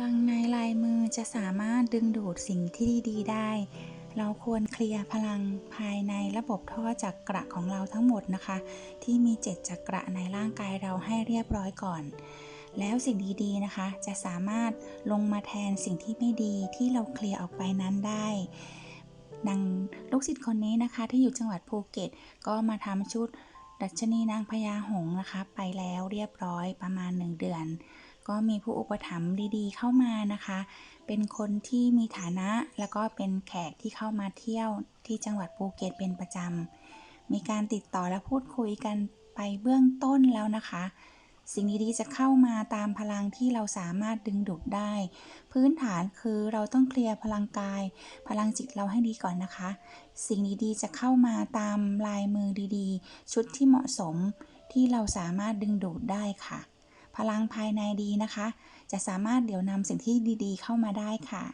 ลังในลายมือจะสามารถดึงดูดสิ่งที่ดีๆได้ เราควรเคลียร์พลังภายในระบบท่อจักระของเราทั้งหมดนะคะ ที่มีเจ็ดจักระในร่างกายเราให้เรียบร้อยก่อน แล้วสิ่งดีๆนะคะ จะสามารถลงมาแทนสิ่งที่ไม่ดีที่เราเคลียร์ออกไปนั้นได้ดังลูกศิษย์คนนี้นะคะที่อยู่จังหวัดภูเก็ต ก็มาทำชุดดัชนีนางพญาหงนะคะ ไปแล้วเรียบร้อยประมาณ 1 เดือน ก็มีผู้อุปถัมภ์ดีๆ เข้ามานะคะ เป็นคนที่มีฐานะแล้วก็เป็นแขกที่เข้ามาเที่ยวที่จังหวัดภูเก็ตเป็นประจำ มีการติดต่อและพูดคุยกันไปเบื้องต้นแล้วนะคะ สิ่งดีๆจะเข้ามาตามพลังที่เราสามารถดึงดูดได้ พื้นฐานคือเราต้องเคลียร์พลังกาย พลังจิตเราให้ดีก่อนนะคะ สิ่งดีๆจะเข้ามาตามลายมือดีๆ ชุดที่เหมาะสมที่เราสามารถดึงดูดได้ค่ะ พลังภายในดีนะคะ จะสามารถเดี๋ยวนำสิ่งที่ดีๆ เข้ามาได้ค่ะ